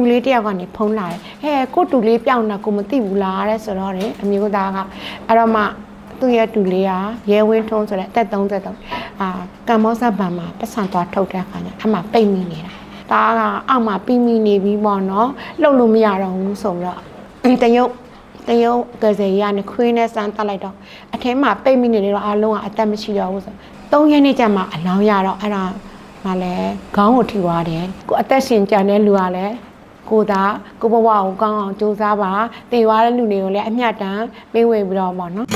တူလေးတယောက်ကနေဖုံးလာတယ်ဟဲ့ကိုတူလေးပြောင်းတာကိုမသိဘူးလားတဲ့ဆိုတော့တယ်အမျိုးသားကအဲ့တော့မှသူ့ရဲ့တူလေးကရဲဝင်းထုံးဆိုတဲ့အသက်33အာကမ္ဘောဇဘန်မှာပတ်စံသွားထုတ်တဲ့အခါကျအမှပိတ်မိနေတာဒါကအောက်မှာပြီးမိနေပြီပေါ့နော်လှုပ်လို့မရတော့ဘူးဆိုတော့တရုတ်တရုတ်ကစရီကနေခွေးနဲ့စမ်းတက်လိုက်တော့အထဲမှာပိတ်မိနေတယ်တော့အလုံးကအသက်မရှိတော့ဘူးဆိုတော့၃ရက်နေ့ကျမှအလောင်းရတော့အဲ့ဒါမလဲခေါင်းကိုထိသွားတယ်ကိုအသက်ရှင်ကြံတဲ့လူကလည်း ကိုသာကိုဘဝကိုကောင်းအောင်ကြိုးစားပါတည်သွားတဲ့လူတွေကိုလည်းအမျှတမ်းပေးဝေပြီးတော့ပေါ့နော်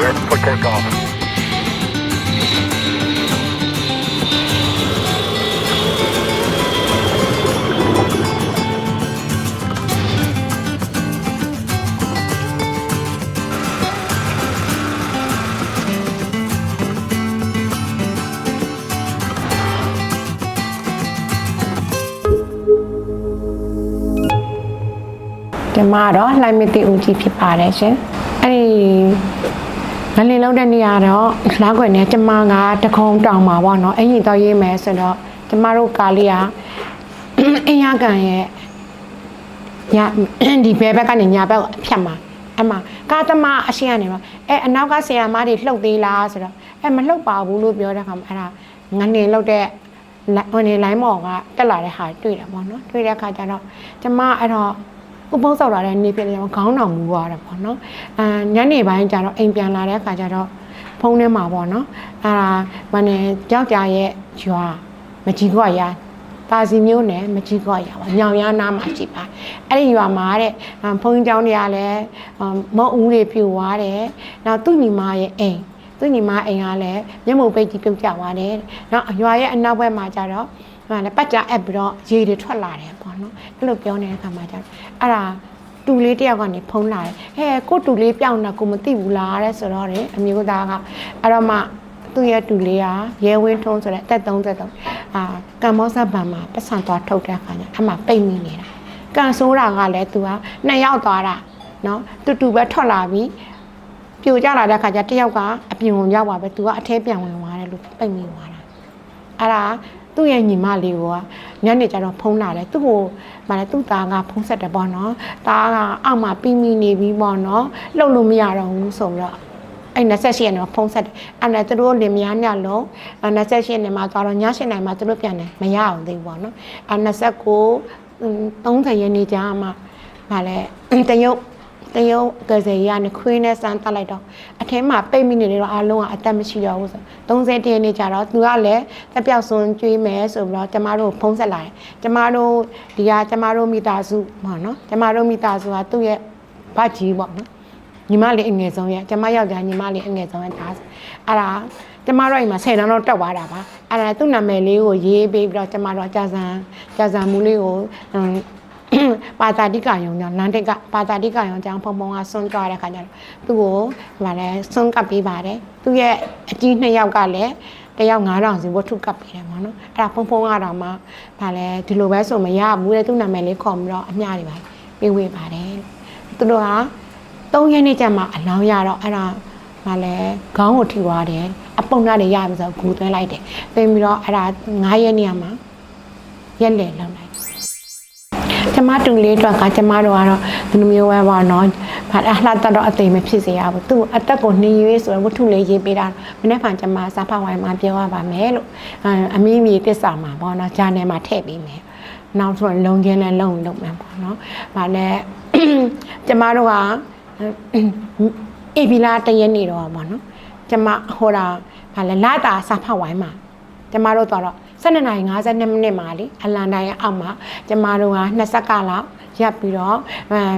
Red for takeoff. ဒီမှာတော့လှိုင်းမသိဦးကြီးဖြစ်ပါတယ်ရှင်အဲ့ဒီငလင်လုံးတဲ့နေရာတော့လားခွေနဲ့ကျမကတခုံတောင်မှာပေါ့နော်အရင်တော့ရေးမယ်ဆိုတော့ကျမတို့ကားလေးကအင်းရကန်ရဲ့ညဒီဘဲဘက်ကနေညာဘက်ဖြတ်မှာအမကာသမားအရှင်းကနေတော့အဲအနောက်ကဆရာမတွေလှုပ်သေးလားဆိုတော့အဲမလှုပ်ပါဘူးလို့ပြောတဲ့ခါမှာအဲ့ဒါငနေလှုပ်တဲ့ဟိုနေလိုင်းမော်ကတက်လာတဲ့ဟာတွေ့တယ်ပေါ့နော်တွေ့တဲ့အခါကျတော့ကျမအဲ့တော့ ပူပေါင်းဆောက်လာတဲ့နေဖြစ်နေတော့ခေါင်းတော်မူသွားတာပေါ့နော်အဲညနေပိုင်းကျတော့အိမ်ပြန်လာတဲ့အခါကျတော့ဖုန်းထဲမှာပေါ့နော်အဲဒါမနေ့ကြောက်ကြရဲ့ရွာမကြီးကွာရာပါစီမျိုးနဲ့မကြီးကွာရွာပါညောင်ရနာမှာရှိပါအဲ့ဒီရွာမှာတဲ့ဘုန်းကြီးကျောင်းတွေကလည်းမော့ဦးတွေပြူသွားတယ်နောက်သူ့ညီမရဲ့အိမ်သူ့ညီမအိမ်ကလည်းမျက်မှောက်ပိတ်ကြီးပြုတ်ကျသွားတယ်နောက်ရွာရဲ့အနောက်ဘက်မှာကျတော့ ဟိုလည်းပတ်ကြအပ်ပြီးတော့ရေတွေထွက်လာတယ်ပေါ့နော်အဲ့လိုပြောနေတဲ့အခါမှာကျတော့အဲ့ဒါတူလေးတယောက်ကနေဖုံးလာတယ်ဟဲ့ကိုတူလေးပြောင်းတာကိုမသိဘူးလားတဲ့ဆိုတော့တယ်အမျိုးသားကအဲ့တော့မှသူ့ရဲ့တူလေးကရဲဝင်းထုံးဆိုတဲ့အသက်33အာကမ္ဘောဇဘန်မှာပတ်စံသွားထုတ်တဲ့အခါကျအမှပိတ်မိနေတာကန်ဆိုးတာကလည်းသူကနှစ်ယောက်သွားတာနော်တူတူပဲထွက်လာပြီးပြိုကျလာတဲ့အခါကျတယောက်ကအပြင်ဝင်ရောက်ပါပဲသူကအထဲပြန်ဝင်သွားတယ်လို့ပိတ်မိသွားတာအဲ့ဒါ သူ့ရဲ့ညီမလေးကညနေကျတော့ဖုန်းလာတယ်သူ့ကိုမလည်းသူ့သားကဖုန်းဆက်တယ်ပေါ့နော်သားကအောက်မှာပြီးမိနေပြီပေါ့နော်လှုပ်လို့မရတော့ဘူးဆိုတော့အဲ့28ရက်နေ့ဖုန်းဆက်တယ်အဲ့ဒါသူတို့လင်မယားညလုံး28ရက်နေ့မှာသွားတော့ည7နိုင်မှာသူတို့ပြန်တယ်မရအောင်သေးဘူးပေါ့နော်အဲ့29 30ရက်နေ့ကြာမှမလည်းတရုတ် တရုတ်ကစရီကနေခွေးနဲ့စမ်းတက်လိုက်တော့အထဲမှာပိတ်မိနေတယ်တော့အလုံးကအသက်မရှိတော့ဘူးဆို30တရက်နေ့ကျတော့သူကလည်းတက်ပြောက်စွန်းကျွေးမယ်ဆိုပြီးတော့ကျမတို့ဖုံးဆက်လာတယ်ကျမတို့ဒီကကျမတို့မိသားစုပေါ့နော်ကျမတို့မိသားစုကသူ့ရဲ့ဗတ်ကြီးပေါ့နော်ညီမလေးအငယ်ဆုံးရဲ့ကျမယောက်ျားညီမလေးအငယ်ဆုံးရဲ့ဒါအဲ့ဒါကျမတို့အိမ်မှာ10တန်းတော့တက်သွားတာပါအဲ့ဒါသူ့နာမည်လေးကိုရေးပေးပြီးတော့ကျမတို့ကြာစံကြာစံမူလေးကို ပါတာတိကယုံကြောင့်လန်တက်ကပါတာတိကယုံကြောင့်ဖုံဖုံကဆွန့်ကြတဲ့ခါကျတော့သူ့ကိုဟိုလဲဆွန့်ကပ်ပေးပါတယ်သူ့ရဲ့အကြီးနှစ်ယောက်ကလည်းတယောက်9000စီဝတ္ထုကပ်ပေးတယ်ပေါ့နော်အဲ့ဒါဖုံဖုံကတော့မှဗာလဲဒီလိုပဲဆိုမရဘူးတဲ့သူ့နာမည်လေးခေါ်ပြီးတော့အမျှတွေပါပေးဝေပါတယ်သူတို့က3ရက်နေ့ကျမှအလောင်းရတော့အဲ့ဒါဗာလဲခေါင်းကိုထိသွားတယ်အပုံနာတွေရပြီဆိုတော့ဂူသွင်းလိုက်တယ်သွင်းပြီးတော့အဲ့ဒါ9ရက်နေ့မှာရက်လေလောက်လိုက် ကျမတူလေးအတွက်ကကျမတို့ကတော့ဒီလိုမျိုးပဲပေါ့နော်။ဘာအလှတတော့အသိမဖြစ်စေရဘူး။သူ့အသက်ကိုနှီးရွေးဆိုတော့ဝတ္ထုလေးရေးပေးတာမနေ့ကကျမစားဖောက်ဝိုင်းမှာပြောရပါမယ်လို့အအမီးမီတစ္ဆာမှာပေါ့နော်။ဂျာနယ်မှာထည့်ပေးမယ်။နောက်ဆိုလုံကျင်းနဲ့လုံလုံမယ်ပေါ့နော်။ဗာနဲ့ကျမတို့ကအေဗီလာတရက်နေတော့ပေါ့နော်။ကျမဟိုတာဗာလဲလာတာစားဖောက်ဝိုင်းမှာကျမတို့တော့ 12နာရီ52မိနစ်မှာလေအလန်တိုင်းအောက်မှာကျမတို့က20ကလောက်ရပ်ပြီးတော့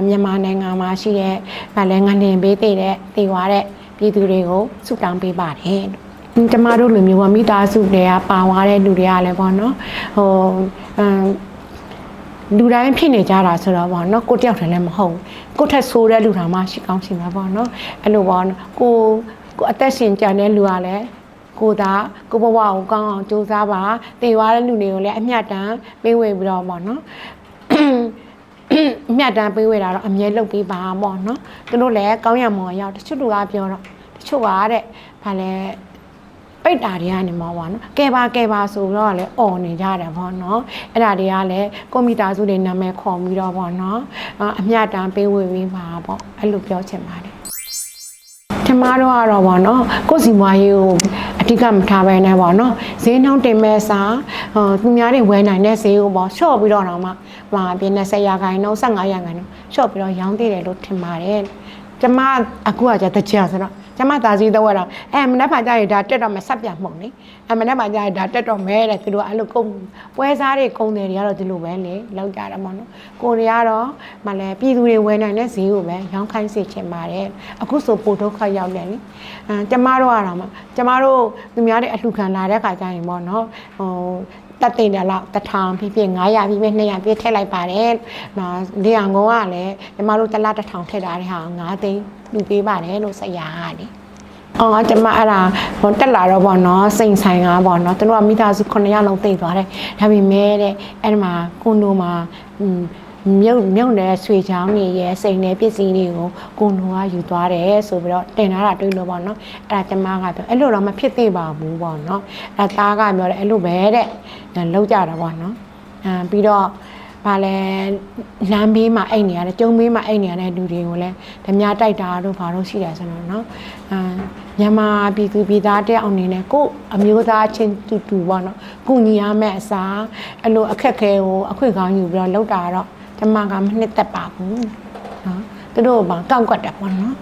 မြန်မာနိုင်ငံမှာရှိတဲ့ဗာလဲငလင်ပေးတဲ့တည်သွားတဲ့ပြည်သူတွေကိုဆုတောင်းပေးပါတယ်လို့ကျမတို့လူမျိုးကမိသားစုတွေကပါသွားတဲ့လူတွေကလည်းပေါ့နော်ဟိုအမ်လူတိုင်းဖြစ်နေကြတာဆိုတော့ပေါ့နော်ကိုတယောက်တည်းလည်းမဟုတ်ဘူးကိုထက်ဆိုးတဲ့လူတော်မှရှိကောင်းရှိမှာပေါ့နော်အဲ့လိုပေါ့နော်ကိုကိုအသက်ရှင်ကြံတဲ့လူကလည်း ကိုသာကိုဘဝကိုကောင်းအောင်ကြိုးစားပါတည်သွားတဲ့လူတွေကိုလည်းအမျှတမ်းပေးဝေပြီးတော့ပေါ့နော်အမျှတမ်းပေးဝေတာတော့အမြဲလုပ်ပေးပါပေါ့နော်သူတို့လည်းကောင်းရမော်ရောက်တချို့လူကပြောတော့တတချို့ကတဲ့ဘာလဲပိတ်တာတွေကနေမှာပေါ့နော်ကဲပါကဲပါဆိုတော့လည်းអော်နေကြတယ်ပေါ့နော်အဲ့ဒါတွေကလည်းကွန်ပျူတာစုတွေနာမည်ခေါ်ပြီးတော့ပေါ့နော်အာအမျှတမ်းပေးဝေပေးပါပေါ့အဲ့လိုပြောချင်ပါတယ်ကျ မတို့ကတော့ဗောနော်ကိုယ်စီမွားရေးကိုအဓိကမထားဘဲနဲ့ဗောနော်ဈေးနှုန်းတင်မဲ့စာဟိုသူများတွေဝယ်နိုင်တဲ့ဈေးကိုဗောရှော့ပြီးတော့တော့မှမှာပြင်း20ရာခိုင်နှုန်း15ရာခိုင်နှုန်းရှော့ပြီးတော့ရောင်းသေးတယ်လို့ထင်ပါတယ်ကျမအခုကじゃတကြဆိုတော့ ကျမသားစည်းတော့တော့အဲမနေ့ကကြာရဒါတက်တော့မဆက်ပြတ်မှုန်လေအဲမနေ့ကကြာရဒါတက်တော့မဲတဲ့သူတို့အဲ့လိုကုန်ပွဲစားတွေကုန်တယ်တွေကတော့ဒီလိုပဲလေလောက်ကြတာပေါ့နော်ကိုတွေကတော့မလဲပြည်သူတွေဝယ်နိုင်တဲ့ဈေးကိုပဲရောင်းခိုင်းစေချင်ပါတယ်အခုဆိုပို့ဒုက္ခရောက်တယ်လေအဲကျမတို့ကတော့မှကျမတို့သူများတွေအလှခံလာတဲ့ခါကျရင်ပေါ့နော်ဟို တက်တင်တယ်လောက်တစ်ထောင်ဖြစ်ဖြစ်900ဖြစ်ဖြစ်200ဖြစ်ထည့်လိုက်ပါတယ်။နော်လေအောင်ကုန်းကလည်းကျမတို့တစ်လားတစ်ထောင်ထည့်ထားတဲ့ဟာ9သိန်းလူပေးပါတယ်လို့ဆက်ရရတယ်။အော်ကျမအဲ့ဒါဟိုတက်လာတော့ပေါ့နော်စိန်ဆိုင်ကပေါ့နော်သူတို့ကမိသားစု9ယောက်လုံးတိတ်သွားတယ်။ဒါပေမဲ့တဲ့အဲ့ဒီမှာကွန်ဒိုမှာอืม မြုပ်မြုပ်နေတဲ့ဆွေချောင်းတွေရဲ့စိန်တဲ့ပစ္စည်းတွေကိုကွန်ဒိုကယူသွားတယ်ဆိုပြီးတော့တင်ထားတာတွေ့လို့ပေါ့နော်အဲ့ဒါကျမကပြောအဲ့လိုတော့မဖြစ်သေးပါဘူးပေါ့နော်အဲ့ဒါသားကပြောတယ်အဲ့လိုပဲတဲ့လောက်ကြတာပေါ့နော်အာပြီးတော့ဗာလဲလမ်းဘေးမှာအိတ်နေရတယ်ကျုံဘေးမှာအိတ်နေရတဲ့လူတွေကိုလည်းဓမြတိုက်တာတို့ဘာလို့ရှိတယ်ဆိုတော့နော်အာမြန်မာပြည်သူပြည်သားတဲ့အောင်နေနဲ့ကို့အမျိုးသားချင်းတူတူပေါ့နော်ကုညီရမယ့်အစားအဲ့လိုအခက်ခဲကိုအခွင့်ကောင်းယူပြီးတော့လောက်တာတော့ ကျမကမနှစ်သက်ပါဘူးနော်သူတို့ကကောက်ကွက်တယ်ပေါ့နော်